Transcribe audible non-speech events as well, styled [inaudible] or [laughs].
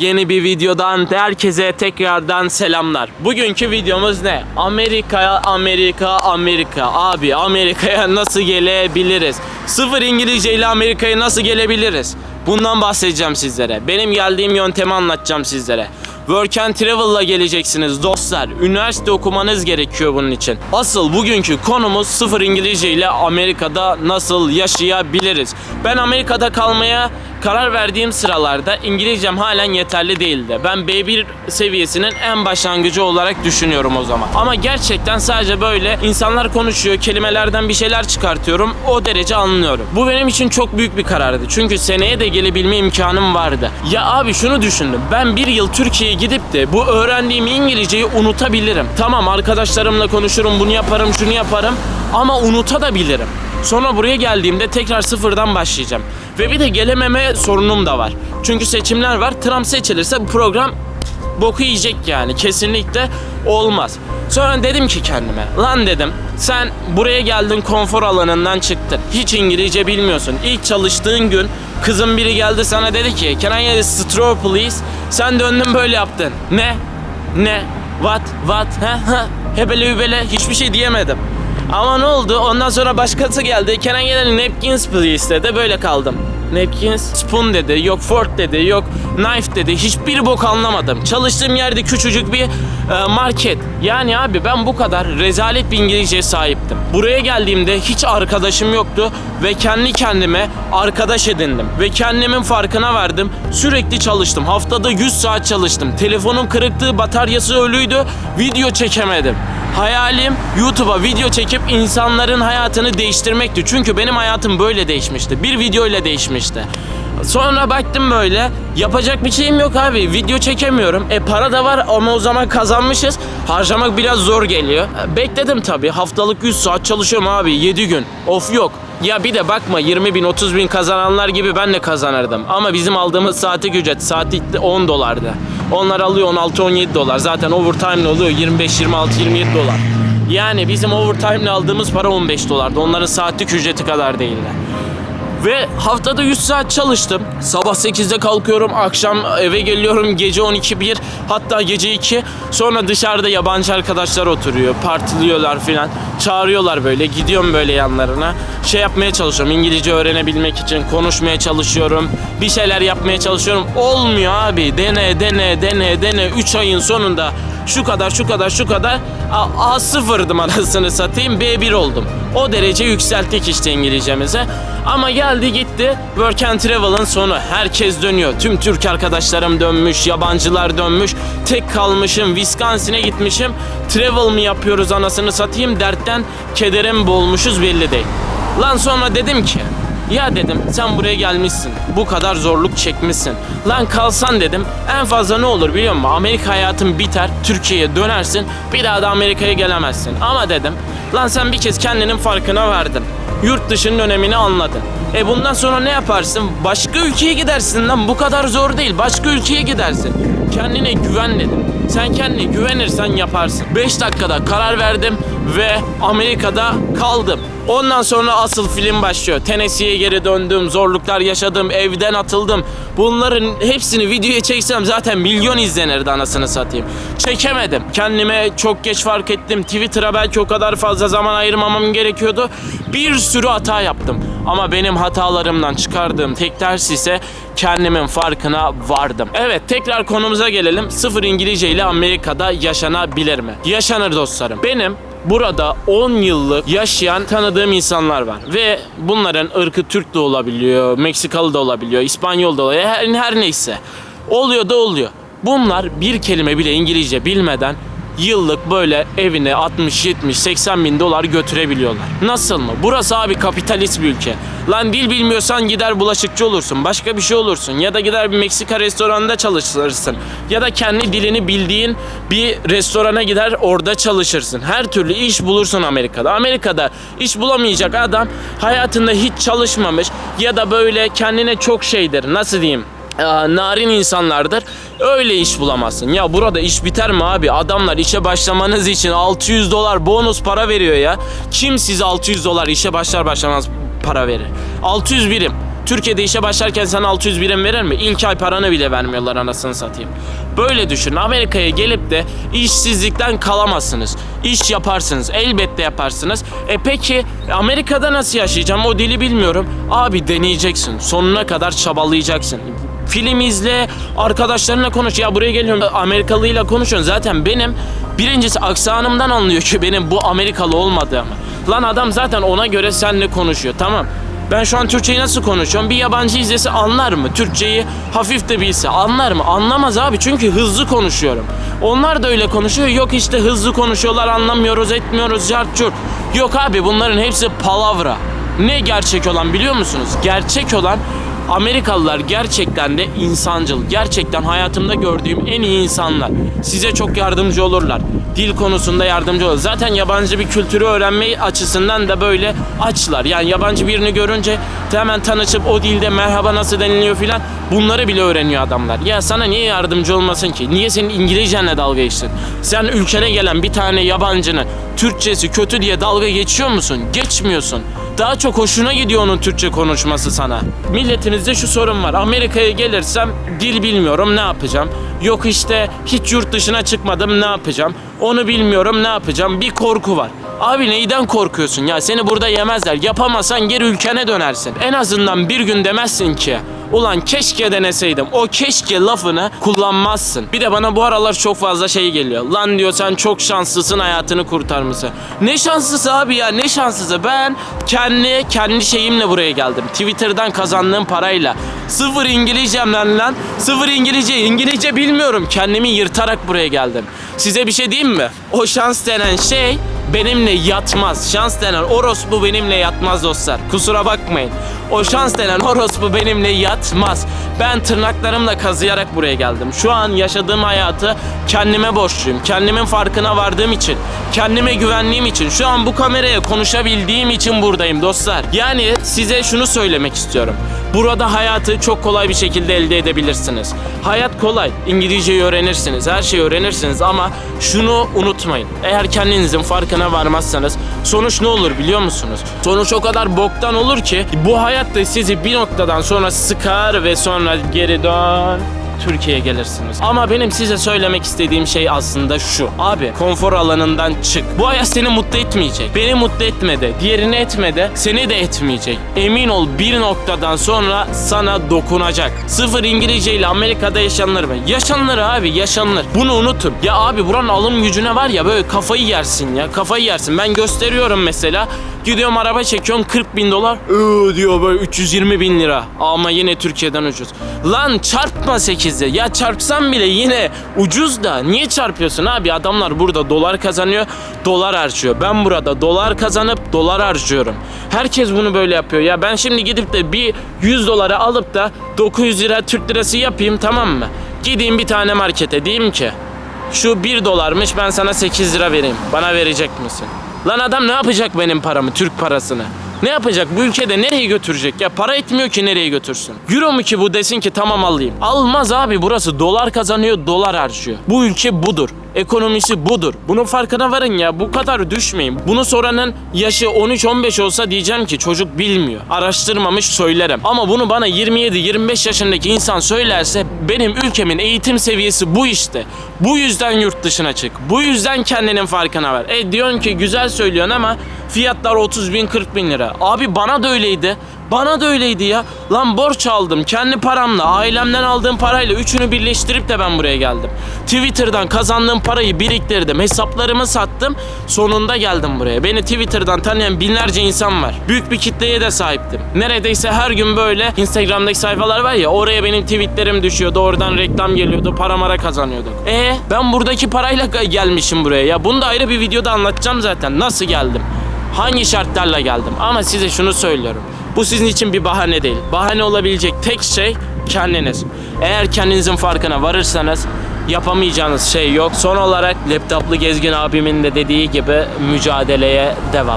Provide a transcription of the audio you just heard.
Yeni bir videodan herkese tekrardan selamlar. Bugünkü videomuz ne? Amerika'ya Amerika Amerika. Abi Amerika'ya nasıl gelebiliriz? Sıfır İngilizce ile Amerika'ya nasıl gelebiliriz? Bundan bahsedeceğim sizlere. Benim geldiğim yöntemi anlatacağım sizlere. Work and Travel'la geleceksiniz dostlar. Üniversite okumanız gerekiyor bunun için. Asıl bugünkü konumuz sıfır İngilizce ile Amerika'da nasıl yaşayabiliriz? Ben Amerika'da kalmaya karar verdiğim sıralarda İngilizcem halen yeterli değildi. Ben B1 seviyesinin en başlangıcı olarak düşünüyorum o zaman. Ama gerçekten sadece böyle insanlar konuşuyor, kelimelerden bir şeyler çıkartıyorum. O derece anlıyorum. Bu benim için çok büyük bir karardı. Çünkü seneye de gelebilme imkanım vardı. Ya abi şunu düşündüm. Ben bir yıl Türkiye'ye gidip de bu öğrendiğim İngilizceyi unutabilirim. Tamam arkadaşlarımla konuşurum, bunu yaparım, şunu yaparım ama unutabilirim. Sonra buraya geldiğimde tekrar sıfırdan başlayacağım. Ve bir de gelememe sorunum da var. Çünkü seçimler var. Trump seçilirse bu program boku yiyecek yani. Kesinlikle olmaz. Sonra dedim ki kendime, lan dedim sen buraya geldin konfor alanından çıktın. Hiç İngilizce bilmiyorsun. İlk çalıştığın gün kızın biri geldi sana dedi ki can I get a straw please? Sen döndün böyle yaptın. Ne? Ne? What? What? Ha? Ha? Hebele hübele hiçbir şey diyemedim. Ama ne oldu? Ondan sonra başkası geldi. Kenan gelen napkins please dedi. Böyle kaldım. Napkins, spoon dedi, yok fork dedi, yok knife dedi. Hiçbir bok anlamadım. Çalıştığım yerde küçücük bir e, market. Yani abi ben bu kadar rezalet bir İngilizceye sahiptim. Buraya geldiğimde hiç arkadaşım yoktu ve kendi kendime arkadaş edindim. Ve kendimin farkına vardım. Sürekli çalıştım. Haftada 100 saat çalıştım. Telefonun kırıktı, bataryası ölüydü. Video çekemedim. Hayalim YouTube'a video çekip insanların hayatını değiştirmekti. Çünkü benim hayatım böyle değişmişti. Bir video ile değişmişti. Sonra baktım böyle yapacak bir şeyim yok abi video çekemiyorum. E para da var ama o zaman kazanmışız. Harcamak biraz zor geliyor. E, bekledim tabi haftalık 100 saat çalışıyorum abi 7 gün. Of yok. Ya bir de bakma 20 bin 30 bin kazananlar gibi ben de kazanırdım. Ama bizim aldığımız saatlik ücret saati 10 dolardı onlar alıyor 16-17 dolar. Zaten overtime oluyor 25 26 27 dolar. Yani bizim overtime aldığımız para 15 dolardı. Onların saatlik ücreti kadar değildi ve haftada 100 saat çalıştım. Sabah 8'de kalkıyorum, akşam eve geliyorum gece 12 1 hatta gece 2. Sonra dışarıda yabancı arkadaşlar oturuyor, partiliyorlar filan. Çağırıyorlar böyle, gidiyorum böyle yanlarına. Şey yapmaya çalışıyorum, İngilizce öğrenebilmek için konuşmaya çalışıyorum. Bir şeyler yapmaya çalışıyorum. Olmuyor abi. Dene, dene, dene, dene. 3 ayın sonunda şu kadar, şu kadar, şu kadar. A, A sıfırdım anasını satayım. B1 oldum. O derece yükselttik işte İngilizcemize. Ama geldi gitti. Work and Travel'ın sonu. Herkes dönüyor. Tüm Türk arkadaşlarım dönmüş. Yabancılar dönmüş. Tek kalmışım. Wisconsin'e gitmişim. Travel mı yapıyoruz anasını satayım dertten kederim boğulmuşuz belli değil. Lan sonra dedim ki ya dedim sen buraya gelmişsin. Bu kadar zorluk çekmişsin. Lan kalsan dedim en fazla ne olur biliyor musun? Amerika hayatın biter. Türkiye'ye dönersin. Bir daha da Amerika'ya gelemezsin. Ama dedim lan sen bir kez kendinin farkına vardın. Yurt dışının önemini anladın. E bundan sonra ne yaparsın? Başka ülkeye gidersin lan. Bu kadar zor değil. Başka ülkeye gidersin. Kendine güven dedim. Sen kendine güvenirsen yaparsın. 5 dakikada karar verdim ve Amerika'da kaldım. Ondan sonra asıl film başlıyor. Tennessee'ye geri döndüm, zorluklar yaşadım, evden atıldım. Bunların hepsini videoya çeksem zaten milyon izlenirdi anasını satayım. Çekemedim. Kendime çok geç fark ettim. Twitter'a belki o kadar fazla zaman ayırmamam gerekiyordu. Bir sürü hata yaptım. Ama benim hatalarımdan çıkardığım tek ders ise kendimin farkına vardım. Evet tekrar konumuza gelelim. Sıfır İngilizce ile Amerika'da yaşanabilir mi? Yaşanır dostlarım. Benim burada 10 yıllık yaşayan tanıdığım insanlar var. Ve bunların ırkı Türk de olabiliyor, Meksikalı da olabiliyor, İspanyol da olabiliyor, her, her neyse. Oluyor da oluyor. Bunlar bir kelime bile İngilizce bilmeden yıllık böyle evine 60, 70, 80 bin dolar götürebiliyorlar. Nasıl mı? Burası abi kapitalist bir ülke. Lan dil bilmiyorsan gider bulaşıkçı olursun. Başka bir şey olursun. Ya da gider bir Meksika restoranında çalışırsın. Ya da kendi dilini bildiğin bir restorana gider orada çalışırsın. Her türlü iş bulursun Amerika'da. Amerika'da iş bulamayacak adam hayatında hiç çalışmamış ya da böyle kendine çok şeydir. Nasıl diyeyim? Narin insanlardır. Öyle iş bulamazsın. Ya burada iş biter mi abi? Adamlar işe başlamanız için 600 dolar bonus para veriyor ya. Kim size 600 dolar işe başlar başlamaz para verir? 600 birim. Türkiye'de işe başlarken sana 600 birim verir mi? İlk ay paranı bile vermiyorlar anasını satayım. Böyle düşünün. Amerika'ya gelip de işsizlikten kalamazsınız. İş yaparsınız. Elbette yaparsınız. E peki Amerika'da nasıl yaşayacağım? O dili bilmiyorum. Abi deneyeceksin. Sonuna kadar çabalayacaksın. Film izle, arkadaşlarına konuş. Ya buraya geliyorum Amerikalıyla konuşuyorsun. Zaten benim birincisi aksanımdan anlıyor ki benim bu Amerikalı olmadığımı. Lan adam zaten ona göre seninle konuşuyor. Tamam. Ben şu an Türkçeyi nasıl konuşuyorum? Bir yabancı izlese anlar mı? Türkçeyi hafif de bilse anlar mı? Anlamaz abi çünkü hızlı konuşuyorum. Onlar da öyle konuşuyor. Yok işte hızlı konuşuyorlar anlamıyoruz etmiyoruz cart curt. Yok abi bunların hepsi palavra. Ne gerçek olan biliyor musunuz? Gerçek olan Amerikalılar gerçekten de insancıl. Gerçekten hayatımda gördüğüm en iyi insanlar. Size çok yardımcı olurlar. Dil konusunda yardımcı olur. Zaten yabancı bir kültürü öğrenme açısından da böyle açlar. Yani yabancı birini görünce hemen tanışıp o dilde merhaba nasıl deniliyor filan bunları bile öğreniyor adamlar. Ya sana niye yardımcı olmasın ki? Niye senin İngilizcenle dalga geçsin? Sen ülkene gelen bir tane yabancının Türkçesi kötü diye dalga geçiyor musun? Geçmiyorsun. Daha çok hoşuna gidiyor onun Türkçe konuşması sana. Milletinizde şu sorun var. Amerika'ya gelirsem dil bilmiyorum ne yapacağım? Yok işte hiç yurt dışına çıkmadım ne yapacağım? Onu bilmiyorum ne yapacağım? Bir korku var. Abi neyden korkuyorsun ya? Seni burada yemezler. Yapamazsan geri ülkene dönersin. En azından bir gün demezsin ki Ulan keşke deneseydim. O keşke lafını kullanmazsın. Bir de bana bu aralar çok fazla şey geliyor. Lan diyor sen çok şanslısın hayatını kurtarmışsın. Ne şanslısı abi ya ne şanslısı. Ben kendi kendi şeyimle buraya geldim. Twitter'dan kazandığım parayla. Sıfır İngilizcemden lan. Sıfır İngilizce. İngilizce bilmiyorum. Kendimi yırtarak buraya geldim. Size bir şey diyeyim mi? O şans denen şey benimle yatmaz. Şans denen orospu benimle yatmaz dostlar. Kusura bakmayın. O şans denen orospu benimle yatmaz. Ben tırnaklarımla kazıyarak buraya geldim. Şu an yaşadığım hayatı kendime borçluyum. Kendimin farkına vardığım için, kendime güvendiğim için, şu an bu kameraya konuşabildiğim için buradayım dostlar. Yani size şunu söylemek istiyorum. Burada hayatı çok kolay bir şekilde elde edebilirsiniz. Hayat kolay. İngilizceyi öğrenirsiniz, her şeyi öğrenirsiniz ama şunu unutmayın. Eğer kendinizin farkına varmazsanız sonuç ne olur biliyor musunuz? Sonuç o kadar boktan olur ki bu hayat da sizi bir noktadan sonra sıkar ve sonra geri dön. Türkiye'ye gelirsiniz. Ama benim size söylemek istediğim şey aslında şu. Abi konfor alanından çık. Bu hayat seni mutlu etmeyecek. Beni mutlu etmedi. Diğerini etmedi. Seni de etmeyecek. Emin ol bir noktadan sonra sana dokunacak. Sıfır İngilizce ile Amerika'da yaşanır mı? Yaşanır abi yaşanır. Bunu unutun. Ya abi buranın alım gücüne var ya böyle kafayı yersin ya. Kafayı yersin. Ben gösteriyorum mesela. Gidiyorum araba çekiyorum 40 bin dolar. Iıı diyor böyle 320 bin lira. Ama yine Türkiye'den ucuz. Lan çarpma 8'e. Ya çarpsam bile yine ucuz da. Niye çarpıyorsun abi? Adamlar burada dolar kazanıyor. Dolar harcıyor. Ben burada dolar kazanıp dolar harcıyorum. Herkes bunu böyle yapıyor. Ya ben şimdi gidip de bir 100 dolara alıp da 900 lira Türk lirası yapayım tamam mı? Gideyim bir tane markete diyeyim ki şu 1 dolarmış ben sana 8 lira vereyim. Bana verecek misin? Lan adam ne yapacak benim paramı, Türk parasını? Ne yapacak? Bu ülkede nereye götürecek? Ya para etmiyor ki nereye götürsün? Euro mu ki bu desin ki tamam alayım. Almaz abi burası dolar kazanıyor, dolar harcıyor. Bu ülke budur. Ekonomisi budur. Bunun farkına varın ya. Bu kadar düşmeyin. Bunu soranın yaşı 13-15 olsa diyeceğim ki çocuk bilmiyor. Araştırmamış söylerim. Ama bunu bana 27-25 yaşındaki insan söylerse benim ülkemin eğitim seviyesi bu işte. Bu yüzden yurt dışına çık. Bu yüzden kendinin farkına var. E diyorsun ki güzel söylüyorsun ama fiyatlar 30 bin 40 bin lira. Abi bana da öyleydi. Bana da öyleydi ya. Lan borç aldım. Kendi paramla, ailemden aldığım parayla üçünü birleştirip de ben buraya geldim. Twitter'dan kazandığım parayı biriktirdim. Hesaplarımı sattım. Sonunda geldim buraya. Beni Twitter'dan tanıyan binlerce insan var. Büyük bir kitleye de sahiptim. Neredeyse her gün böyle Instagram'daki sayfalar var ya oraya benim tweetlerim düşüyordu. Oradan reklam geliyordu. Para mara kazanıyorduk. E ben buradaki parayla [laughs] gelmişim buraya ya. Bunu da ayrı bir videoda anlatacağım zaten. Nasıl geldim? Hangi şartlarla geldim? Ama size şunu söylüyorum. Bu sizin için bir bahane değil. Bahane olabilecek tek şey kendiniz. Eğer kendinizin farkına varırsanız yapamayacağınız şey yok. Son olarak laptoplu gezgin abimin de dediği gibi mücadeleye devam.